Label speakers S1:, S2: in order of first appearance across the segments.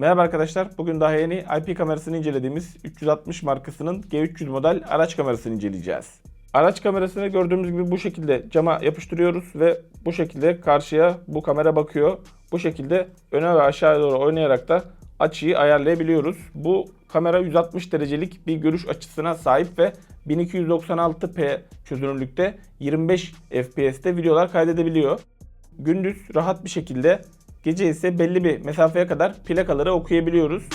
S1: Merhaba arkadaşlar. Bugün daha yeni IP kamerasını incelediğimiz 360 markasının G300 model araç kamerasını inceleyeceğiz. Araç kamerasını gördüğümüz gibi bu şekilde cama yapıştırıyoruz ve bu şekilde karşıya bu kamera bakıyor. Bu şekilde öne ve aşağıya doğru oynayarak da açıyı ayarlayabiliyoruz. Bu kamera 160 derecelik bir görüş açısına sahip ve 1296p çözünürlükte 25 FPS'te videolar kaydedebiliyor. Gündüz rahat bir şekilde, gece ise belli bir mesafeye kadar plakaları okuyabiliyoruz.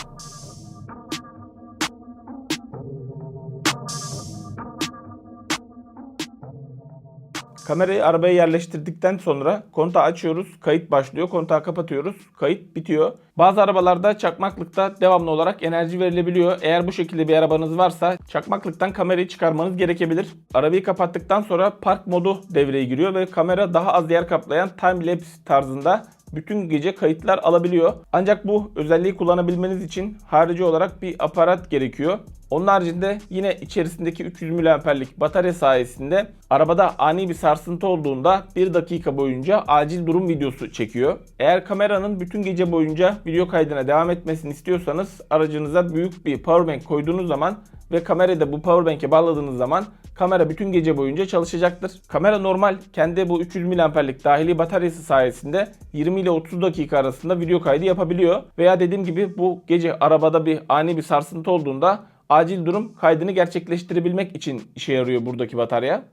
S1: Kamerayı arabaya yerleştirdikten sonra kontağı açıyoruz, kayıt başlıyor, kontağı kapatıyoruz, kayıt bitiyor. Bazı arabalarda çakmaklıkta devamlı olarak enerji verilebiliyor. Eğer bu şekilde bir arabanız varsa çakmaklıktan kamerayı çıkarmanız gerekebilir. Arabayı kapattıktan sonra park modu devreye giriyor ve kamera daha az yer kaplayan time lapse tarzında bütün gece kayıtlar alabiliyor. Ancak bu özelliği kullanabilmeniz için harici olarak bir aparat gerekiyor. Onun haricinde yine içerisindeki 300 mAh'lik batarya sayesinde arabada ani bir sarsıntı olduğunda 1 dakika boyunca acil durum videosu çekiyor. Eğer kameranın bütün gece boyunca video kaydına devam etmesini istiyorsanız aracınıza büyük bir powerbank koyduğunuz zaman ve kamerayı da bu powerbank'e bağladığınız zaman kamera bütün gece boyunca çalışacaktır. Kamera normal kendi bu 300 mAh'lik dahili bataryası sayesinde 20 ile 30 dakika arasında video kaydı yapabiliyor. Veya dediğim gibi bu gece arabada bir ani bir sarsıntı olduğunda acil durum kaydını gerçekleştirebilmek için işe yarıyor buradaki batarya.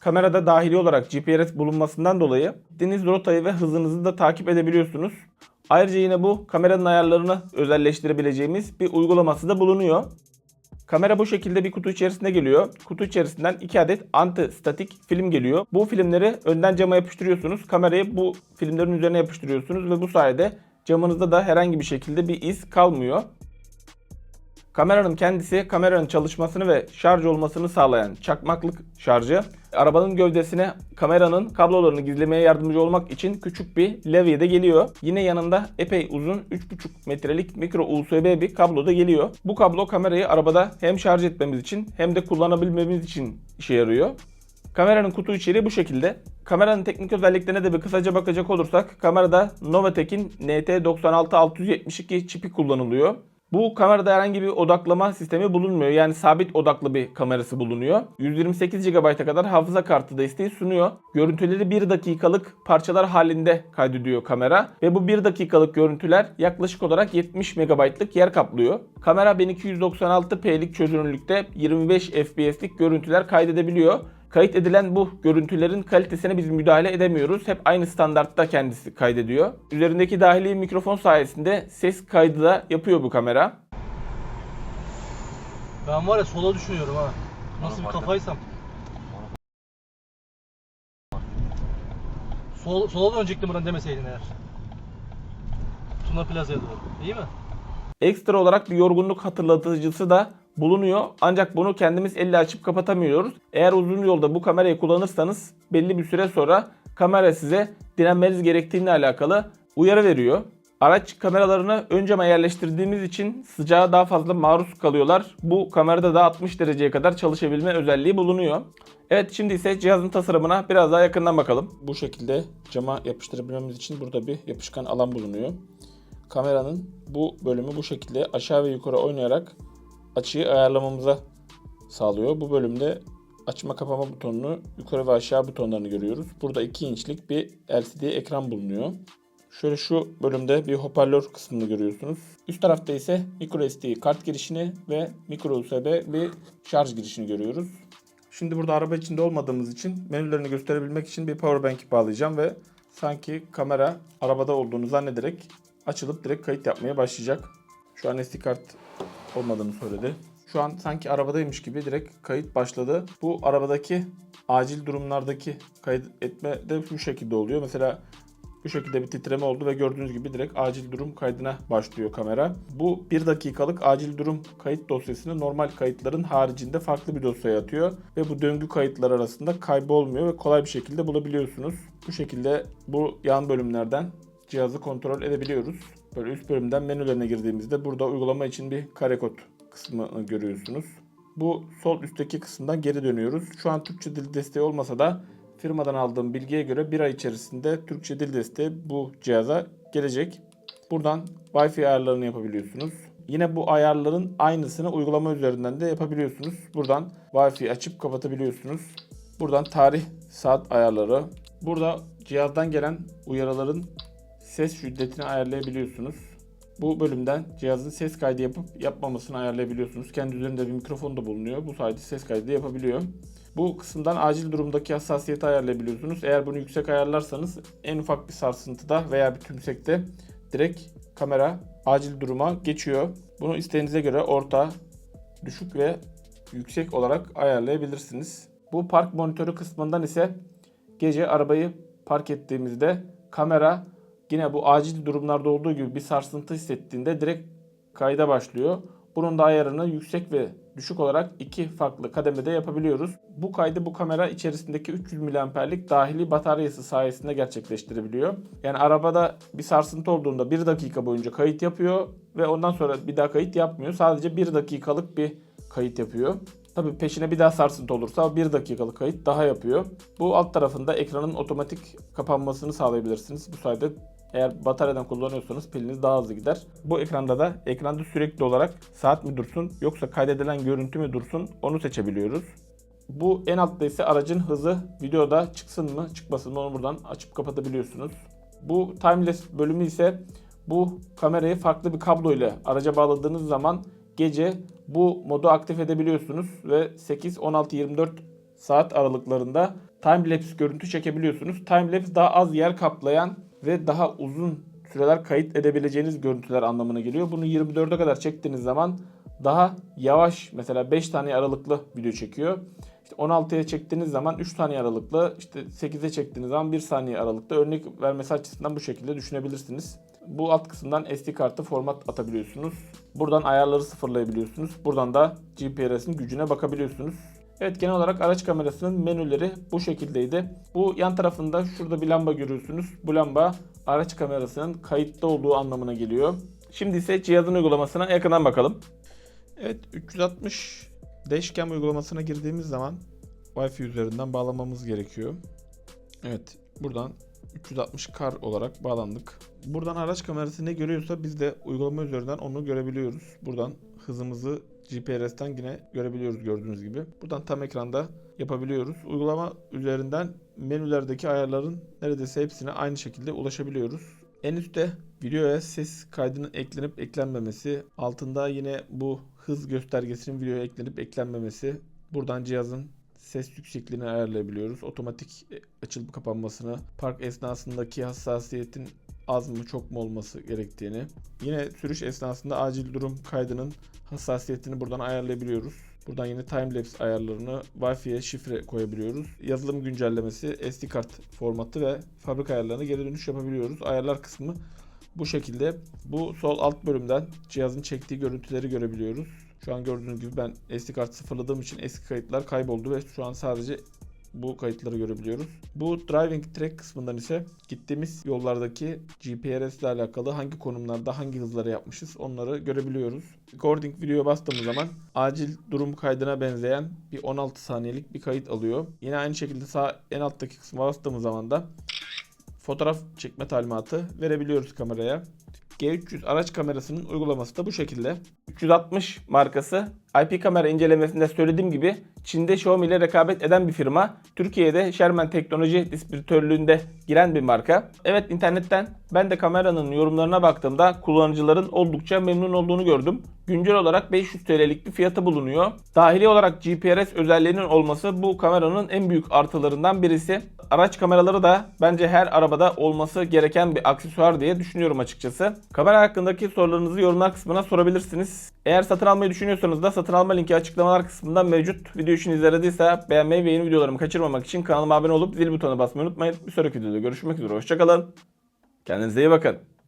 S1: Kamerada dahili olarak GPS bulunmasından dolayı gittiğiniz rotayı ve hızınızı da takip edebiliyorsunuz. Ayrıca yine bu kameranın ayarlarını özelleştirebileceğimiz bir uygulaması da bulunuyor. Kamera bu şekilde bir kutu içerisinde geliyor. Kutu içerisinden 2 adet anti statik film geliyor. Bu filmleri önden cama yapıştırıyorsunuz. Kamerayı bu filmlerin üzerine yapıştırıyorsunuz ve bu sayede camınızda da herhangi bir şekilde bir iz kalmıyor. Kameranın kendisi kameranın çalışmasını ve şarj olmasını sağlayan çakmaklık şarjı. Arabanın gövdesine kameranın kablolarını gizlemeye yardımcı olmak için küçük bir levye de geliyor. Yine yanında epey uzun 3,5 metrelik mikro USB bir kablo da geliyor. Bu kablo kamerayı arabada hem şarj etmemiz için hem de kullanabilmemiz için işe yarıyor. Kameranın kutu içeriği bu şekilde. Kameranın teknik özelliklerine de bir kısaca bakacak olursak kamerada Novatek'in NT96672 çipi kullanılıyor. Bu kamerada herhangi bir odaklama sistemi bulunmuyor. Yani sabit odaklı bir kamerası bulunuyor. 128 GB'a kadar hafıza kartı desteği sunuyor. Görüntüleri 1 dakikalık parçalar halinde kaydediyor kamera. Ve bu 1 dakikalık görüntüler yaklaşık olarak 70 MB'lık yer kaplıyor. Kamera 1296p'lik çözünürlükte 25 FPS'lik görüntüler kaydedebiliyor. Kayıt edilen bu görüntülerin kalitesine biz müdahale edemiyoruz. Hep aynı standartta kendisi kaydediyor. Üzerindeki dahili mikrofon sayesinde ses kaydı da yapıyor bu kamera.
S2: Ben var ya sola düşünüyorum ha. Nasıl bir kafaysam. Sol, sola dönecektim buradan demeseydin eğer. Tuna Plaza'ya doğru. İyi mi?
S1: Ekstra olarak bir yorgunluk hatırlatıcısı da bulunuyor. Ancak bunu kendimiz elle açıp kapatamıyoruz. Eğer uzun yolda bu kamerayı kullanırsanız belli bir süre sonra kamera size direnmeniz gerektiğine alakalı uyarı veriyor. Araç kameralarını ön yerleştirdiğimiz için sıcağa daha fazla maruz kalıyorlar. Bu kamerada da 60 dereceye kadar çalışabilme özelliği bulunuyor. Evet şimdi ise cihazın tasarımına biraz daha yakından bakalım. Bu şekilde cama yapıştırabilmemiz için burada bir yapışkan alan bulunuyor. Kameranın bu bölümü bu şekilde aşağı ve yukarı oynayarak açıyı ayarlamamıza sağlıyor. Bu bölümde açma kapama butonunu yukarı ve aşağı butonlarını görüyoruz. Burada 2 inçlik bir LCD ekran bulunuyor. Şöyle şu bölümde bir hoparlör kısmını görüyorsunuz. Üst tarafta ise microSD kart girişini ve micro USB bir şarj girişini görüyoruz. Şimdi burada araba içinde olmadığımız için menülerini gösterebilmek için bir powerbank bağlayacağım ve sanki kamera arabada olduğunu zannederek açılıp direkt kayıt yapmaya başlayacak. Şu an SD kart olmadığını söyledi. Şu an sanki arabadaymış gibi direkt kayıt başladı. Bu arabadaki acil durumlardaki kayıt etme de şu şekilde oluyor. Mesela bu şekilde bir titreme oldu ve gördüğünüz gibi direkt acil durum kaydına başlıyor kamera. Bu 1 dakikalık acil durum kayıt dosyasını normal kayıtların haricinde farklı bir dosyaya atıyor. Ve bu döngü kayıtlar arasında kaybolmuyor ve kolay bir şekilde bulabiliyorsunuz. Bu şekilde bu yan bölümlerden cihazı kontrol edebiliyoruz. Böyle üst bölümden menülerine girdiğimizde burada uygulama için bir kare kod kısmını görüyorsunuz. Bu sol üstteki kısımdan geri dönüyoruz. Şu an Türkçe dil desteği olmasa da firmadan aldığım bilgiye göre bir ay içerisinde Türkçe dil desteği bu cihaza gelecek. Buradan Wi-Fi ayarlarını yapabiliyorsunuz. Yine bu ayarların aynısını uygulama üzerinden de yapabiliyorsunuz. Buradan Wi-Fi açıp kapatabiliyorsunuz. Buradan tarih, saat ayarları. Burada cihazdan gelen uyarıların ses şiddetini ayarlayabiliyorsunuz. Bu bölümden cihazın ses kaydı yapıp yapmamasını ayarlayabiliyorsunuz. Kendi üzerinde bir mikrofon da bulunuyor. Bu sayede ses kaydı da yapabiliyor. Bu kısımdan acil durumdaki hassasiyeti ayarlayabiliyorsunuz. Eğer bunu yüksek ayarlarsanız en ufak bir sarsıntıda veya bir tümsekte direkt kamera acil duruma geçiyor. Bunu isteğinize göre orta, düşük ve yüksek olarak ayarlayabilirsiniz. Bu park monitörü kısmından ise gece arabayı park ettiğimizde kamera yine bu acil durumlarda olduğu gibi bir sarsıntı hissettiğinde direkt kayda başlıyor. Bunun da ayarını yüksek ve düşük olarak iki farklı kademede yapabiliyoruz. Bu kaydı bu kamera içerisindeki 300 mAh'lik dahili bataryası sayesinde gerçekleştirebiliyor. Yani arabada bir sarsıntı olduğunda 1 dakika boyunca kayıt yapıyor ve ondan sonra bir daha kayıt yapmıyor. Sadece 1 dakikalık bir kayıt yapıyor. Tabii peşine bir daha sarsıntı olursa 1 dakikalık kayıt daha yapıyor. Bu alt tarafında ekranın otomatik kapanmasını sağlayabilirsiniz. Bu sayede eğer bataryadan kullanıyorsanız piliniz daha hızlı gider. Bu ekranda da ekranda sürekli olarak saat mi dursun yoksa kaydedilen görüntü mü dursun onu seçebiliyoruz. Bu en altta ise aracın hızı videoda çıksın mı çıkmasın mı onu buradan açıp kapatabiliyorsunuz. Bu timeless bölümü ise bu kamerayı farklı bir kablo ile araca bağladığınız zaman gece bu modu aktif edebiliyorsunuz ve 8, 16, 24 saat aralıklarında timelapse görüntü çekebiliyorsunuz. Timelapse daha az yer kaplayan ve daha uzun süreler kayıt edebileceğiniz görüntüler anlamına geliyor. Bunu 24'e kadar çektiğiniz zaman daha yavaş mesela 5 tane aralıklı video çekiyor. İşte 16'ya çektiğiniz zaman 3 saniye aralıklı, işte 8'e çektiğiniz zaman 1 saniye aralıklı örnek vermesi açısından bu şekilde düşünebilirsiniz. Bu alt kısımdan SD kartı format atabiliyorsunuz. Buradan ayarları sıfırlayabiliyorsunuz. Buradan da GPS'in gücüne bakabiliyorsunuz. Evet genel olarak araç kamerasının menüleri bu şekildeydi. Bu yan tarafında şurada bir lamba görüyorsunuz. Bu lamba araç kamerasının kayıtta olduğu anlamına geliyor. Şimdi ise cihazın uygulamasına yakından bakalım. Evet 360 Dashcam uygulamasına girdiğimiz zaman Wi-Fi üzerinden bağlamamız gerekiyor. Evet buradan 360 kar olarak bağlandık. Buradan araç kamerası ne görüyorsa biz de uygulama üzerinden onu görebiliyoruz. Buradan hızımızı GPS'ten yine görebiliyoruz gördüğünüz gibi. Buradan tam ekranda yapabiliyoruz. Uygulama üzerinden menülerdeki ayarların neredeyse hepsine aynı şekilde ulaşabiliyoruz. En üstte videoya ses kaydının eklenip eklenmemesi, altında yine bu hız göstergesinin videoya eklenip eklenmemesi, buradan cihazın ses yüksekliğini ayarlayabiliyoruz. Otomatik açılıp kapanmasını, park esnasındaki hassasiyetin az mı çok mu olması gerektiğini. Yine sürüş esnasında acil durum kaydının hassasiyetini buradan ayarlayabiliyoruz. Buradan yine timelapse ayarlarını Wi-Fi'ye şifre koyabiliyoruz. Yazılım güncellemesi, SD kart formatı ve fabrika ayarlarına geri dönüş yapabiliyoruz. Ayarlar kısmı bu şekilde. Bu sol alt bölümden cihazın çektiği görüntüleri görebiliyoruz. Şu an gördüğünüz gibi ben SD kart sıfırladığım için eski kayıtlar kayboldu ve şu an sadece bu kayıtları görebiliyoruz. Bu driving track kısmından ise gittiğimiz yollardaki GPS ile alakalı hangi konumlarda hangi hızları yapmışız onları görebiliyoruz. Recording videoya bastığımız zaman acil durum kaydına benzeyen bir 16 saniyelik bir kayıt alıyor. Yine aynı şekilde sağ en alttaki kısma bastığımız zaman da fotoğraf çekme talimatı verebiliyoruz kameraya. G300 araç kamerasının uygulaması da bu şekilde. 360 markası IP kamera incelemesinde söylediğim gibi Çin'de Xiaomi ile rekabet eden bir firma. Türkiye'de Sherman Teknoloji distribütörlüğünde giren bir marka. Evet internetten ben de kameranın yorumlarına baktığımda kullanıcıların oldukça memnun olduğunu gördüm. Güncel olarak 500 TL'lik bir fiyatı bulunuyor. Dahili olarak GPS özelliğinin olması bu kameranın en büyük artılarından birisi. Araç kameraları da bence her arabada olması gereken bir aksesuar diye düşünüyorum açıkçası. Kamera hakkındaki sorularınızı yorumlar kısmına sorabilirsiniz. Eğer satın almayı düşünüyorsanız da satın alma linki açıklamalar kısmında mevcut. Video için izlediyse beğenmeyi ve yeni videolarımı kaçırmamak için kanalıma abone olup zil butonuna basmayı unutmayın. Bir sonraki videoda görüşmek üzere. Hoşçakalın. Kendinize iyi bakın.